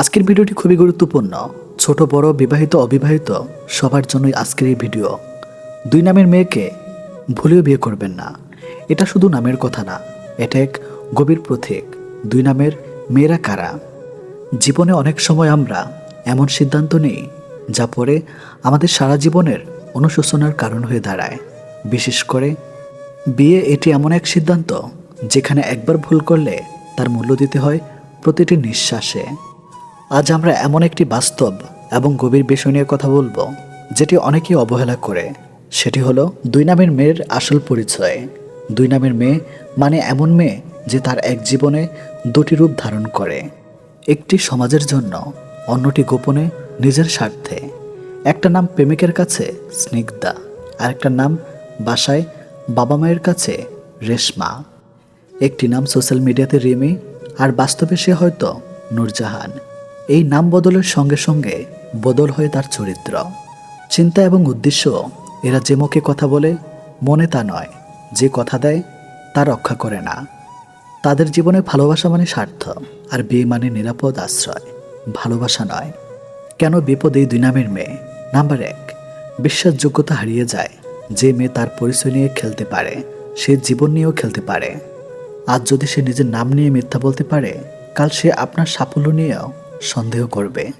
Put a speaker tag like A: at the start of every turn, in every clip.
A: আজকের ভিডিওটি খুবই গুরুত্বপূর্ণ। ছোট, বড়, বিবাহিত, অবিবাহিত, সবার জন্যই আজকের এই ভিডিও। দুই নামের মেয়েকে ভুলেও বিয়ে করবেন না। এটা শুধু নামের কথা না, এটা এক গভীর প্রতীক। দুই নামের মেয়েরা কারা? জীবনে অনেক সময় আমরা এমন সিদ্ধান্ত নিই, যা পরে আমাদের সারা জীবনের অনুশোচনার কারণ হয়ে দাঁড়ায়। বিশেষ করে বিয়ে এটি এমন এক সিদ্ধান্ত, যেখানে একবার ভুল করলে তার মূল্য দিতে হয় প্রতিটি নিঃশ্বাসে। আজ আমরা এমন একটি বাস্তব এবং গভীর বিষয় নিয়ে কথা বলব, যেটি অনেকেই অবহেলা করে। সেটি হলো দুই নামের মেয়ের আসল পরিচয়। দুই নামের মেয়ে মানে এমন মেয়ে যে তার এক জীবনে দুটি রূপ ধারণ করে। একটি সমাজের জন্য, অন্যটি গোপনে নিজের স্বার্থে। একটা নাম প্রেমিকের কাছে স্নিগ্ধা আর একটা নাম বাসায় বাবা মায়ের কাছে রেশমা। একটি নাম সোশ্যাল মিডিয়াতে রিমি, আর বাস্তবে সে হয়তো নূরজাহান। এই নাম বদলের সঙ্গে সঙ্গে বদল হয় তার চরিত্র। চিন্তা এবং উদ্দেশ্য, এরা যে মুখে কথা বলে, মনে তা নয়। যে কথা দেয়, তা রক্ষা করে না। তাদের জীবনে ভালোবাসা মানে স্বার্থ, আর বিয়ে মানে নিরাপদ আশ্রয়। ভালোবাসা নয়। কেন বিপদ এই দুই নামের মেয়ে? নাম্বার এক, বিশ্বাসযোগ্যতা হারিয়ে যায়। যে মেয়ে তার পরিচয় নিয়ে খেলতে পারে, সে জীবন নিয়েও খেলতে পারে। আজ যদি সে নিজের নাম নিয়ে মিথ্যা বলতে পারে, কাল সে আপনার সাফল্য নিয়েও সন্দেহ করবে।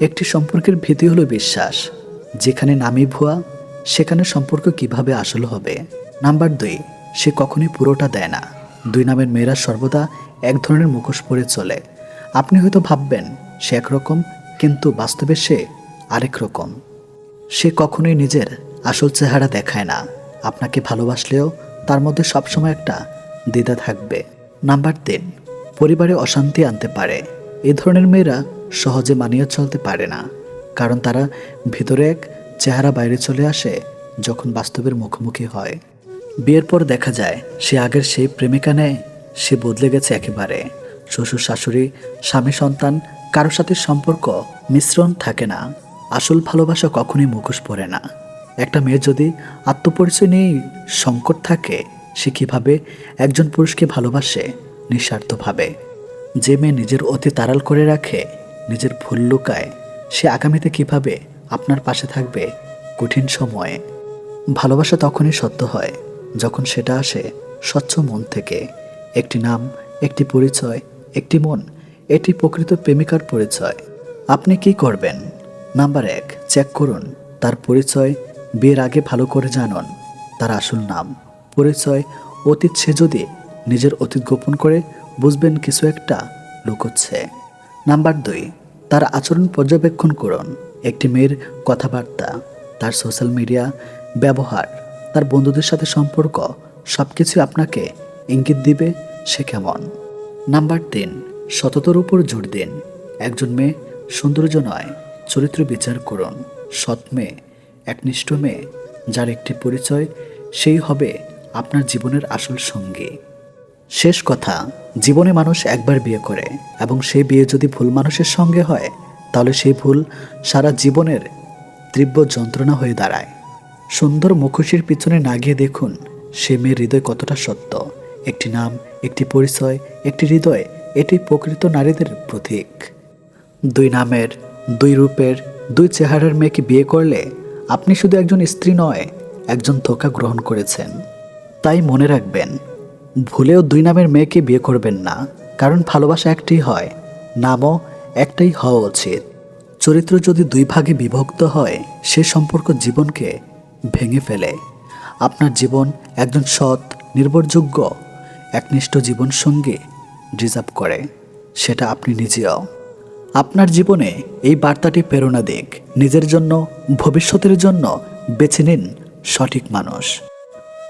A: একটি সম্পর্কের ভীতি হলো বিশ্বাস। যেখানে নামই ভুয়া, সেখানে সম্পর্ক কীভাবে আসল হবে? নাম্বার দুই, সে কখনোই পুরোটা দেয় না। দুই নামের মেয়েরা সর্বদা এক ধরনের মুখোশ পরে চলে। আপনি হয়তো ভাববেন, সে একরকম, কিন্তু বাস্তবে সে আরেক রকম। সে কখনোই নিজের আসল চেহারা দেখায় না। আপনাকে ভালোবাসলেও তার মধ্যে সবসময় একটা দ্বিধা থাকবে। নাম্বার তিন, পরিবারে অশান্তি আনতে পারে। এ ধরনের মেয়েরা সহজে মানিয়ে চলতে পারে না। কারণ তারা ভিতরে এক চেহারা বাইরে চলে আসে যখন বাস্তবের মুখোমুখি হয়। বিয়ের পর দেখা যায়, সে আগের সেই প্রেমিকা নেয়, সে বদলে গেছে একেবারে। শ্বশুর, শাশুড়ি, স্বামী, সন্তান কারোর সাথে সম্পর্ক মিশ্রণ থাকে না। আসল ভালোবাসা কখনোই মুখোশ পড়ে না। একটা মেয়ে যদি আত্মপরিচয় নিয়েই সংকট থাকে, সে কীভাবে একজন পুরুষকে ভালোবাসে? নিঃস্বার্থভাবে। যে মেয়ে নিজের অতি তাড়াল করে রাখে, নিজের ভুল লুকায়, সে আগামীতে কীভাবে আপনার পাশে থাকবে কঠিন সময়ে? ভালোবাসা তখনই সত্য হয় যখন সেটা আসে স্বচ্ছ মন থেকে। একটি নাম, একটি পরিচয়, একটি মন, এটি প্রকৃত প্রেমিকার পরিচয়। আপনি কি করবেন? নাম্বার এক, চেক করুন তার পরিচয়, বিয়ের আগে ভালো করে জানুন তার আসল নাম। পরিচয়, অতীত সে যদি নিজের অতীত গোপন করে বুঝবেন কিছু একটা লুকোচ্ছে। নাম্বার দুই, তার আচরণ পর্যবেক্ষণ করুন। একটি মেয়ের কথাবার্তা, তার সোশ্যাল মিডিয়া, ব্যবহার, তার বন্ধুদের সাথে সম্পর্ক সব কিছু আপনাকে ইঙ্গিত দিবে সে কেমন। নাম্বার তিন, সততার উপর জোর দিন। একজন মেয়ে সৌন্দর্য নয়, চরিত্র বিচার করুন। সৎ মেয়ে, একনিষ্ঠ মেয়ে, যার একটি পরিচয়, সেই হবে আপনার জীবনের আসল সঙ্গী। শেষ কথা, জীবনে মানুষ একবার বিয়ে করে এবং সেই বিয়ে যদি ভুল মানুষের সঙ্গে হয়, তাহলে সেই ভুল সারা জীবনের তীব্র যন্ত্রণা হয়ে দাঁড়ায়। সুন্দর মুখোশির পিছনে না গিয়ে দেখুন সে মেয়ের হৃদয় কতটা সত্য। একটি নাম, একটি পরিচয়, একটি হৃদয়, এটি প্রকৃত নারীদের প্রতীক। দুই নামের, দুই রূপের, দুই চেহারার মেয়েকে বিয়ে করলে আপনি শুধু একজন স্ত্রী নয়, একজন ধোকা গ্রহণ করেছেন। তাই মনে রাখবেন ভুলেও দুই নামের মেয়েকে বিয়ে করবেন না, কারণ ভালোবাসা একটাই হয়, নামও একটাই হওয়া উচিত। চরিত্র যদি দুই ভাগে বিভক্ত হয়, সে সম্পর্ক জীবনকে ভেঙে ফেলে। আপনার জীবন একজন সৎ, নির্ভরযোগ্য, একনিষ্ঠ জীবনসঙ্গী ডিজার্ভ করে, সেটা আপনি নিজেও। আপনার জীবনে এই বার্তাটি প্রেরণা দিক। নিজের জন্য, ভবিষ্যতের জন্য বেছে নিন সঠিক মানুষ।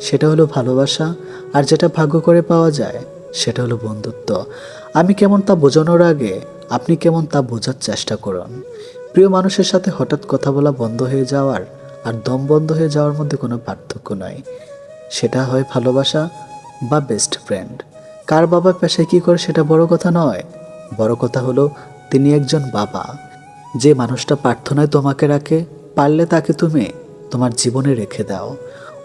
A: সেটা হলো ভালোবাসা, আর যেটা ভাগ্য করে পাওয়া যায়, সেটা হলো বন্ধুত্ব। আমি কেমন তা বোঝানোর আগে আপনি কেমন তা বোঝার চেষ্টা করুন। প্রিয় মানুষের সাথে হঠাৎ কথা বলা বন্ধ হয়ে যাওয়ার আর দম বন্ধ হয়ে যাওয়ার মধ্যে কোনো পার্থক্য নয় সেটা হয় ভালোবাসা বা বেস্ট ফ্রেন্ড কার বাবা পেশায় কী করে সেটা বড় কথা নয়। বড় কথা হলো তিনি একজন বাবা। যে মানুষটা প্রার্থনায় তোমাকে রাখে, পারলে তাকে তুমি তোমার জীবনে রেখে দাও।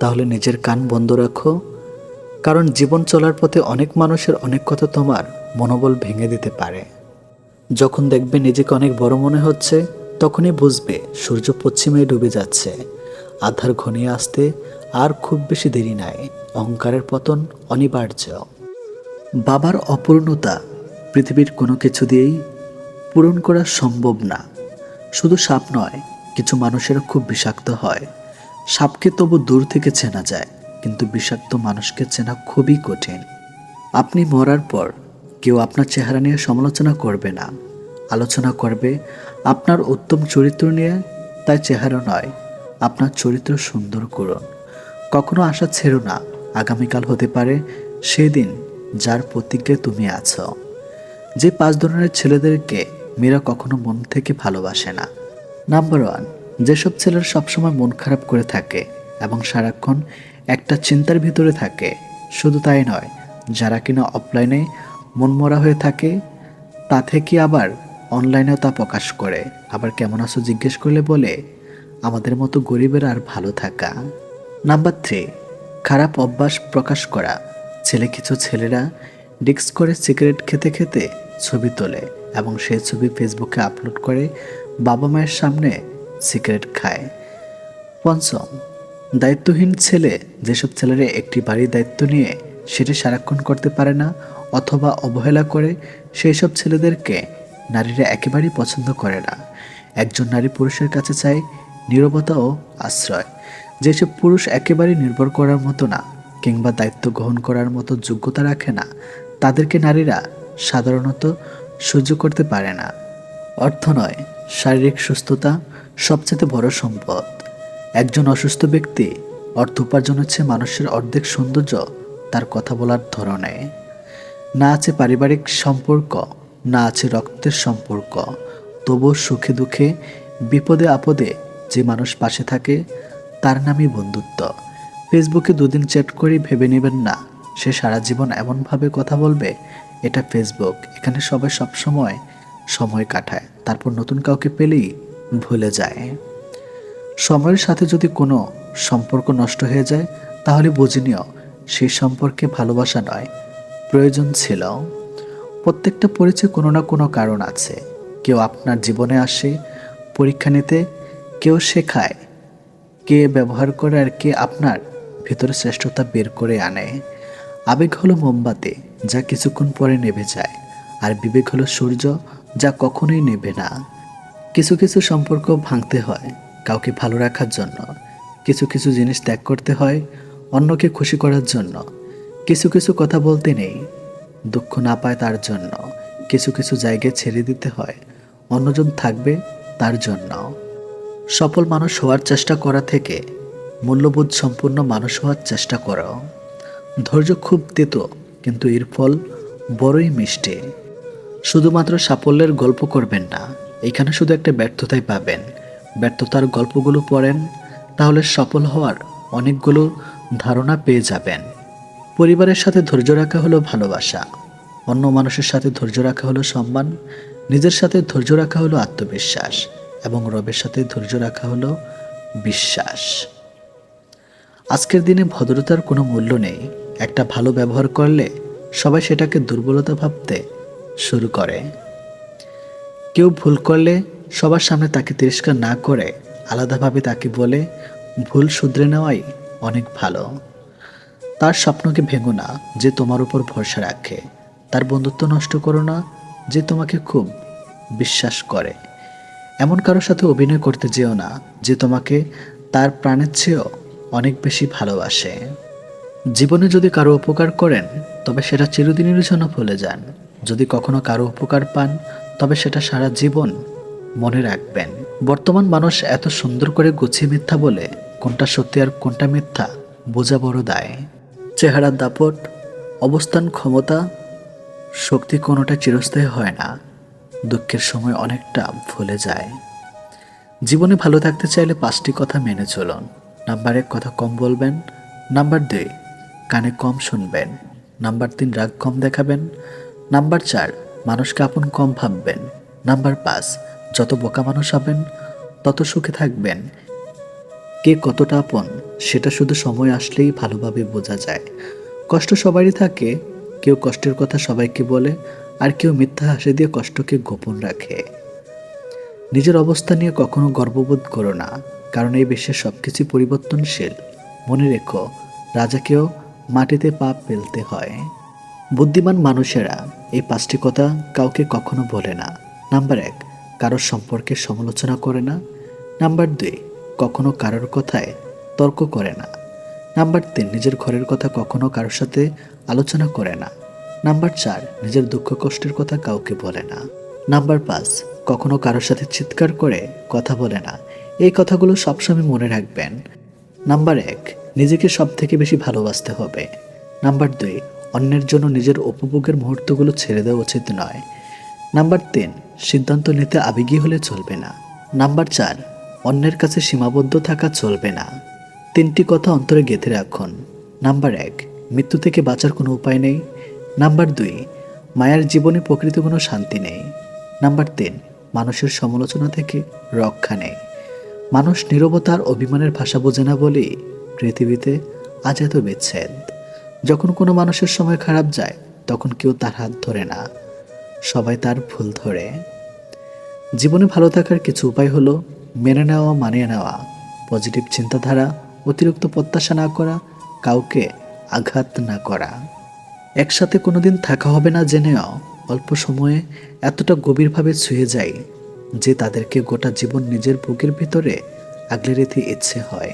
A: তাহলে নিজের কান বন্ধ রাখো। কারণ জীবন চলার পথে অনেক মানুষের অনেক কথা তোমার মনোবল ভেঙে দিতে পারে। যখন দেখবে নিজেকে অনেক বড় মনে হচ্ছে, তখনই বুঝবে সূর্য পশ্চিমে ডুবে যাচ্ছে। আধার ঘনিয়ে আসতে আর খুব বেশি দেরি নাই। অহংকারের পতন অনিবার্য। বাবার অপূর্ণতা পৃথিবীর কোনো কিছু দিয়েই পূরণ করা সম্ভব না। শুধু সাপ নয়, কিছু মানুষেরা খুব বিষাক্ত হয়। সাপকে তবু দূর থেকে চেনা যায়, কিন্তু বিষাক্ত মানুষকে চেনা খুবই কঠিন। আপনি মরার পর কেউ আপনার চেহারা নিয়ে সমালোচনা করবে না। আলোচনা করবে, আপনার উত্তম চরিত্র নিয়ে তাই চেহারা নয়, আপনার চরিত্র সুন্দর করুন। কখনো আশা ছেড়ো না, আগামীকাল হতে পারে সেদিন যার প্রতিজ্ঞায় তুমি আছো। যে পাঁচ ধরনের ছেলেদেরকে মেয়েরা কখনো মন থেকে ভালোবাসে না। নাম্বার ওয়ান যেসব ছেলেরা সবসময় মন খারাপ করে থাকে এবং সারাক্ষণ একটা চিন্তার ভিতরে থাকে, শুধু তাই নয়, যারা কিনা অফলাইনে মনমরা হয়ে থাকে, তা থেকে আবার অনলাইনেও তা প্রকাশ করে। আবার কেমন আছো জিজ্ঞেস করলে বলে, আমাদের মতো গরিবের আর ভালো থাকা। নাম্বার থ্রি খারাপ অভ্যাস প্রকাশ করা। ছেলে কিছু ছেলেরা ডিক্স করে সিগারেট খেতে খেতে ছবি তোলে এবং সেই ছবি ফেসবুকে আপলোড করে বাবা মায়ের সামনে সিগারেট খায়। পঞ্চম, দায়িত্বহীন ছেলে যেসব ছেলেরা একটি বাড়ির দায়িত্ব নিয়ে সেটি সারাক্ষণ করতে পারে না অথবা অবহেলা করে সেই সব ছেলেদেরকে নারীরা একেবারেই পছন্দ করে না। একজন নারী পুরুষের কাছে চায় নীরবতা ও আশ্রয়। যেসব পুরুষ একেবারেই নির্ভর করার মতো না কিংবা দায়িত্ব গ্রহণ করার মতো যোগ্যতা রাখে না, তাদেরকে নারীরা সাধারণত সহ্য করতে পারে না। অর্থ নয়, শারীরিক সুস্থতা সবচেয়ে বড় সম্পদ। একজন অসুস্থ ব্যক্তি অর্থ উপার্জন হচ্ছে মানুষের অর্ধেক সৌন্দর্য তার কথা বলার ধরনে। না আছে পারিবারিক সম্পর্ক, না আছে রক্তের সম্পর্ক। তবুও সুখে দুঃখে, বিপদে আপদে যে মানুষ পাশে থাকে, তার নামই বন্ধুত্ব। ফেসবুকে দুদিন চ্যাট করেই ভেবে নেবেন না, সে সারা জীবন এমনভাবে কথা বলবে, এটা ফেসবুক। এখানে সবাই সবসময় সময় কাটায়। তারপর নতুন কাউকে পেলেই ভুলে যায়। সময়ের সাথে যদি কোনো সম্পর্ক নষ্ট হয়ে যায়, তাহলে বুঝে সেই সম্পর্কে ভালোবাসা নয়, প্রয়োজন ছিল। প্রত্যেকটা পরিচয় কোনো না কোনো কারণ আছে। কেউ আপনার জীবনে আসে, পরীক্ষা নিতে, কেউ শেখায়, কে ব্যবহার করে আর কে আপনার ভিতরে শ্রেষ্ঠতা বের করে আনে। আবেগ হলো মোমবাতি, যা কিছুক্ষণ পরে নেভে যায়, আর বিবেক হলো সূর্য, যা কখনোই নেবে না। কিছু কিছু সম্পর্ক ভাঙতে হয়, কাউকে ভালো রাখার জন্য। কিছু কিছু জিনিস ত্যাগ করতে হয়, অন্যকে খুশি করার জন্য। কিছু কিছু কথা বলতে নেই, দুঃখ না পায় তার জন্য। কিছু কিছু জায়গায় ছেড়ে দিতে হয়, অন্যজন থাকবে তার জন্য। সফল মানুষ হওয়ার চেষ্টা করা থেকে মূল্যবোধ সম্পূর্ণ মানুষ হওয়ার চেষ্টা করো। ধৈর্য খুব তেতো, কিন্তু এর ফল বড়ই মিষ্টি। শুধুমাত্র সাফল্যের গল্প করবেন না। এখানে শুধু একটা ব্যর্থতাই পাবেন। ব্যর্থতার গল্পগুলো পড়েন, তাহলে সফল হওয়ার অনেকগুলো ধারণা পেয়ে যাবেন। পরিবারের সাথে ধৈর্য রাখা হলো ভালোবাসা। অন্য মানুষের সাথে ধৈর্য রাখা হলো সম্মান, নিজের সাথে ধৈর্য রাখা হলো আত্মবিশ্বাস, এবং রবের সাথে ধৈর্য রাখা হলো বিশ্বাস। আজকের দিনে ভদ্রতার কোনো মূল্য নেই। একটা ভালো ব্যবহার করলে সবাই সেটাকে দুর্বলতা ভাবতে শুরু করে। কেউ ভুল করলে সবার সামনে তাকে তিরস্কার না করে আলাদাভাবে তাকে বলে ভুল শুধরে নেওয়াই অনেক ভালো। তার স্বপ্নকে ভেঙো না, যে তোমার উপর ভরসা রাখে। তার বন্ধুত্ব নষ্ট করো না, যে তোমাকে খুব বিশ্বাস করে। এমন কারোর সাথে অভিনয় করতে যেও না, যে তোমাকে তার প্রাণের চেয়েও অনেক বেশি ভালোবাসে। জীবনে যদি কারও উপকার করেন, তবে সেটা চিরদিনের জন্য ভুলে যান। যদি কখনো কারও উপকার পান তবে সেটা সারা জীবন মনে রাখবেন। বর্তমান মানুষ এত সুন্দর করে গুছিয়ে মিথ্যা বলে কোনটা সত্যি আর কোনটা মিথ্যা বোঝা বড় দায়। চেহারার দাপট, অবস্থান ক্ষমতা, শক্তি কোনোটা চিরস্থায়ী হয় না। দুঃখের সময় অনেকটা ভুলে যায়। জীবনে ভালো থাকতে চাইলে পাঁচটি কথা মেনে চলুন। নাম্বার এক, কথা কম বলবেন। নাম্বার দুই, কানে কম শুনবেন। নাম্বার তিন, রাগ কম দেখাবেন। নাম্বার চার মানুষকে আপন কম ভাববেন। নাম্বার পাঁচ, যত বোকা মানুষ হবেন, তত সুখে থাকবেন। কে কতটা আপন, সেটা শুধু সময় আসলেই ভালোভাবে বোঝা যায়। কষ্ট সবারই থাকে, কেউ কষ্টের কথা সবাইকে বলে, আর কেউ মিথ্যা হাসি দিয়ে কষ্টকে গোপন রাখে। নিজের অবস্থা নিয়ে কখনো গর্ববোধ করো না, কারণ এই বিশ্বের সব কিছু পরিবর্তনশীল। মনে রেখো, রাজাকেও মাটিতে পা ফেলতে হয়। বুদ্ধিমান মানুষেরা এই পাঁচটি কথা কাউকে কখনো বলে না। নাম্বার এক, কারোর সম্পর্কে সমালোচনা করে না। নাম্বার দুই, কখনো কারোর কথায় তর্ক করে না। নাম্বার তিন, নিজের ঘরের কথা কখনো কারোর সাথে আলোচনা করে না। নাম্বার চার, নিজের দুঃখ কষ্টের কথা কাউকে বলে না। নাম্বার পাঁচ, কখনো কারোর সাথে চিৎকার করে কথা বলে না। এই কথাগুলো সবসময় মনে রাখবেন। নাম্বার এক, নিজেকে সব থেকে বেশি ভালোবাসতে হবে। নাম্বার দুই অন্যের জন্য নিজের উপভোগের মুহূর্তগুলো ছেড়ে দেওয়া উচিত নয়। নাম্বার তিন, সিদ্ধান্ত নিতে আবেগী হলে চলবে না। নাম্বার চার, অন্যের কাছে সীমাবদ্ধ থাকা চলবে না। তিনটি কথা অন্তরে গেঁথে রাখুন। নাম্বার এক, মৃত্যু থেকে বাঁচার কোনো উপায় নেই। নাম্বার দুই, মায়ের জীবনে প্রকৃত কোনো শান্তি নেই। নাম্বার তিন, মানুষের সমালোচনা থেকে রক্ষা নেই। মানুষ নীরবতার অভিমানের ভাষা বোঝে না বলেই পৃথিবীতে আজ এত বিচ্ছেদ। যখন কোনো মানুষের সময় খারাপ যায়, তখন কেউ তার হাত ধরে না। সবাই তার ভুল ধরে। জীবনে ভালো থাকার কিছু উপায় হলো মেনে নেওয়া, মানিয়ে নেওয়া। পজিটিভ চিন্তাধারা, অতিরিক্ত প্রত্যাশা না করা, কাউকে আঘাত না করা। একসাথে কোনোদিন থাকা হবে না জেনেও অল্প সময়ে এতটা গভীরভাবে ছুঁয়ে যায় যে তাদেরকে গোটা জীবন নিজের বুকের ভিতরে আগলে রেখে ইচ্ছে হয়।